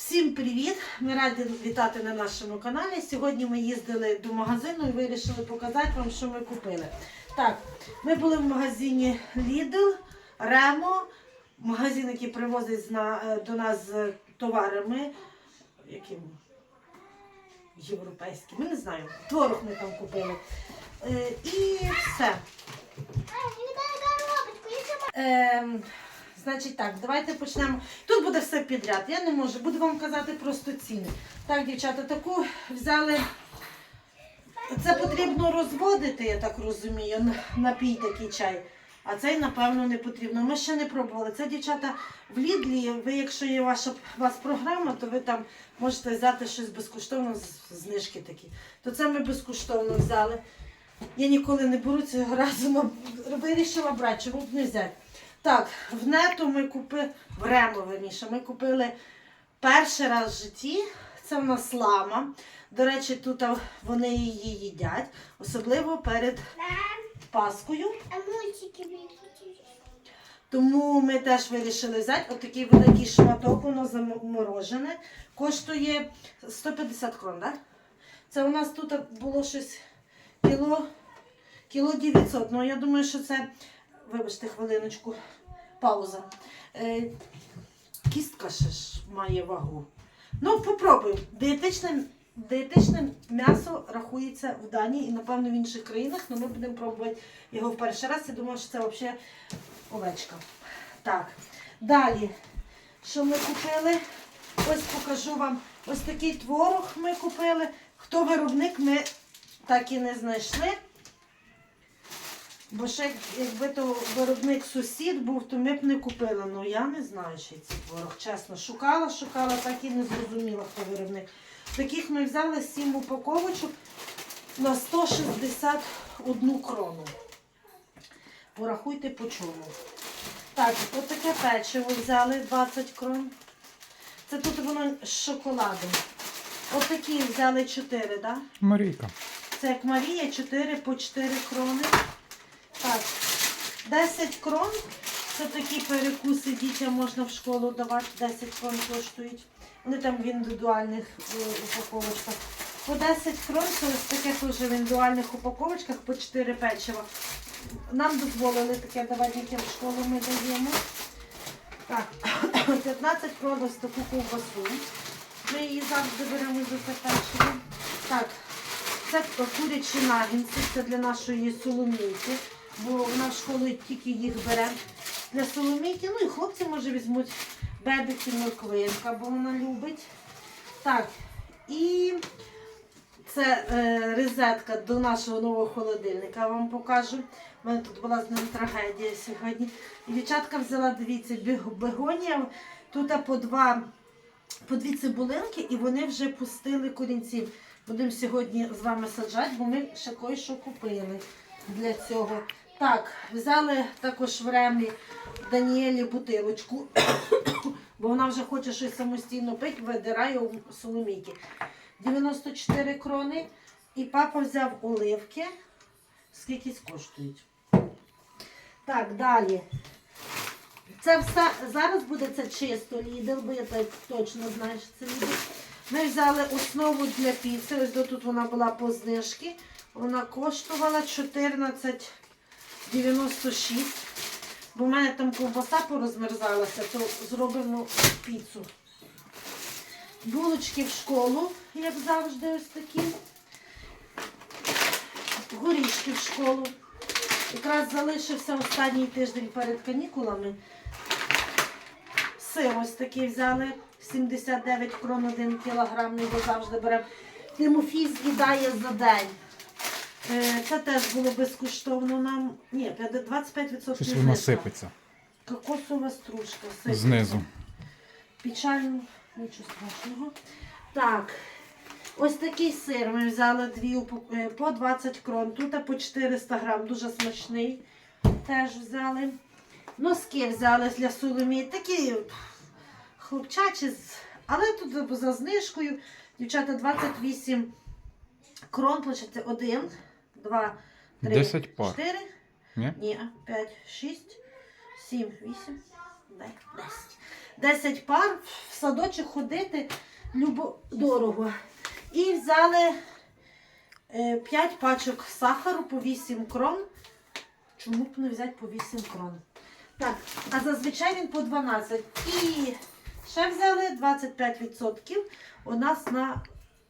Всім привіт! Ми раді вітати на нашому каналі. Сьогодні ми їздили до магазину і вирішили показати вам, що ми купили. Так, ми були в магазині Lidl, Remo, магазин, який привозить е, до нас з товарами, яким європейськими, не знаю. Творог ми там купили. Е, і все. Значить так, давайте почнемо. Тут буде все підряд. Я не можу, буду вам казати просто ціни. Так, дівчата, таку взяли. Це потрібно розводити, я так розумію, напій такий чай. А цей, напевно, не потрібно. Ми ще не пробували. Це дівчата в Лідлі. Ви, якщо є ваша вас програма, то ви там можете взяти щось безкоштовно, знижки такі. То це ми безкоштовно взяли. Я ніколи не беру цього разу, но вирішила брати, чому б не взяти. Так, в нету ми купили, в Ремо, верніше, ми купили перший раз в житті. Це в нас лама. До речі, тут вони її їдять, особливо перед Паскою. А мультики. Тому ми теж вирішили взяти отакий великий шматок, воно заморожене. Коштує 150 крон, так? Це у нас тут було щось кіло, кіло 900. Ну, я думаю, що це, вибачте, хвилиночку, пауза. Е, кістка ще ж має вагу. Ну, попробуємо. Дієтичне, дієтичне м'ясо рахується в Данії і, напевно, в інших країнах, але ми будемо пробувати його в перший раз. Я думаю, що це взагалі овечка. Так, далі, що ми купили? Ось покажу вам. Ось такий творог ми купили. Хто виробник, ми так і не знайшли. Бо ще якби то виробник сусід був, то ми б не купили. Ну я не знаю, що цей творог. Чесно, шукала, шукала, так і не зрозуміла, хто виробник. Таких ми взяли 7 упаковочок на 161 крону. Порахуйте по чому. Так, отаке печиво взяли 20 крон. Це тут воно з шоколадом. Отакі взяли 4, так? Да? Марійка. Це як Марія, 4 по 4 крони. Так, 10 крон. Це такі перекуси дітям можна в школу давати, 10 крон коштують. Вони там в індивідуальних е, упаковочках. По 10 крон це ось таке теж в індивідуальних упаковочках по 4 печива. Нам дозволили таке давати дітям в школу ми даємо. Так, 15 крон ось таку ковбасу. Ми її завжди беремо за печиво. Так, це курячі нагінці, це для нашої соломійки, бо в школу тільки їх бере для соломійки. Ну і хлопці, може, візьмуть бебіки морквинка, бо вона любить. Так, і це е, розетка до нашого нового холодильника, я вам покажу. У мене тут була з ним трагедія сьогодні. Дівчатка взяла, дивіться, бегонія. Тут по два по дві цибулинки і вони вже пустили корінців. Будемо сьогодні з вами саджати, бо ми ще кое-що купили для цього. Так, взяли також в ремі Даніелі бутилочку, бо вона вже хоче щось самостійно пити, видирає у соломійки. 94 крони. І папа взяв оливки. Скільки коштують. Так, далі. Це все зараз буде це чисто лідер, бо я так точно знаю, що це лідер. Ми взяли основу для піци. Ось тут вона була по знижці. Вона коштувала 14,96. Бо в мене там ковбаса порозмерзалася, то зробимо піцу. Булочки в школу, як завжди, ось такі. Горішки в школу. Якраз залишився останній тиждень перед канікулами. Сир ось такий взяли. 79 крон 1 кілограм, ми його завжди беремо. Тимофій з'їдає за день. Е, Це теж було безкоштовно нам. Ні, 25% Щось воно знижка. сипеться Кокосова стружка. сипеться. знизу. Печально, нічого страшного. Так, ось такий сир ми взяли дві упак- е, по 20 крон. Тут по 400 грам, дуже смачний. Теж взяли. Носки взяли для Соломії. Такі пф, хлопчачі, з- але тут за знижкою. Дівчата 28 крон, получається 1, 2, 3, 10 пар. 4. Ні? Ні, 5, 6, 7, 8, 9, 10. 10 пар в садочок ходити любо дорого. І взяли 5 пачок сахару по 8 крон. Чому б не взяти по 8 крон? Так, а зазвичай він по 12. І ще взяли 25% у нас на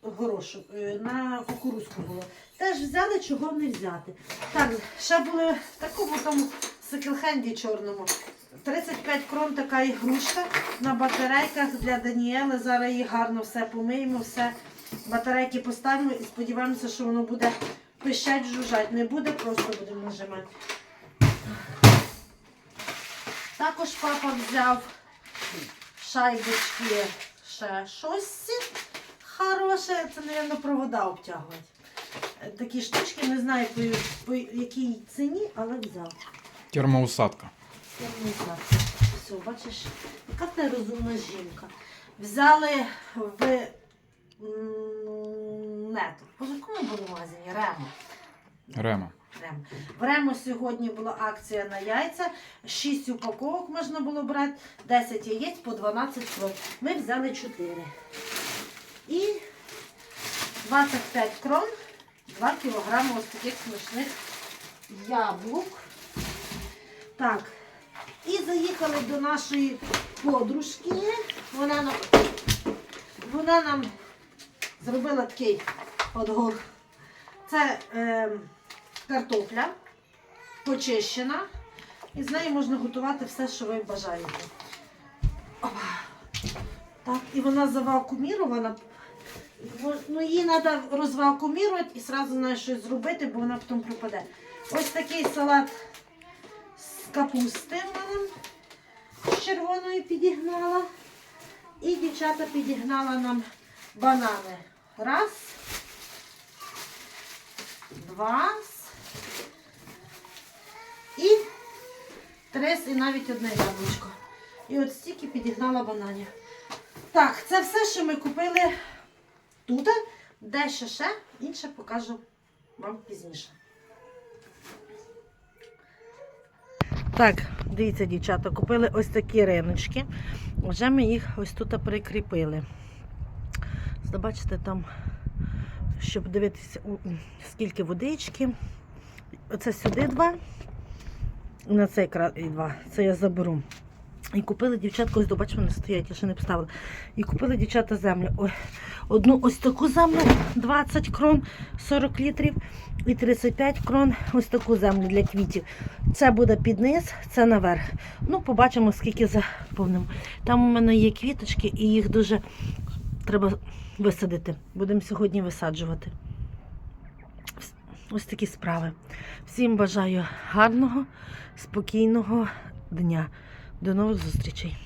горошок, е, на кукурузку було. Теж взяли, чого не взяти. Так, ще були в такому тому секелхенді чорному. 35 крон така ігрушка на батарейках для Даніели. Зараз її гарно все помиємо, все батарейки поставимо і сподіваємося, що воно буде пищать, жужжать. Не буде, просто будемо нажимати. Також папа взяв шайбочки ще щось хороше. Це, мабуть, провода обтягувати. Е, Такі штучки, не знаю по, по якій ціні, але взяв. Термоусадка. Не. Все, бачиш, яка ти розумна жінка. Взяли в м, не, в якому було магазині? Ремо. Рема. Ремо. В Ремо сьогодні була акція на яйця. 6 упаковок можна було брати, 10 яєць по 12 крон. Ми взяли 4. І 25 крон, 2 кілограми ось таких смачних яблук. Так. І заїхали до нашої подружки. Вона нам, вона нам зробила такий отгор. Це е, картопля почищена. І з неї можна готувати все, що ви бажаєте. Так, і вона завакумірована. Ну, її треба розвакумірувати і одразу знаєш щось зробити, бо вона потім пропаде. Ось такий салат з капусти в мене з червоною підігнала. І дівчата підігнала нам банани. Раз, два. І три, і навіть одне яблучко. І от стільки підігнала бананів. Так, це все, що ми купили тут. Дещо ще, інше покажу вам пізніше. Так, дивіться, дівчата, купили ось такі риночки. Вже ми їх ось тут прикріпили. Бачите, там, щоб дивитися, скільки водички. Оце сюди два. На цей край два. Це я заберу. І купили дівчатка, ось до бачу, вони стоять, я ще не поставила. І купили дівчата землю. Ой, одну ось таку землю 20 крон 40 літрів і 35 крон ось таку землю для квітів. Це буде під низ, це наверх. Ну, побачимо, скільки заповнимо. Там у мене є квіточки, і їх дуже треба висадити. Будемо сьогодні висаджувати. Ось такі справи. Всім бажаю гарного, спокійного дня. До нових зустрічей.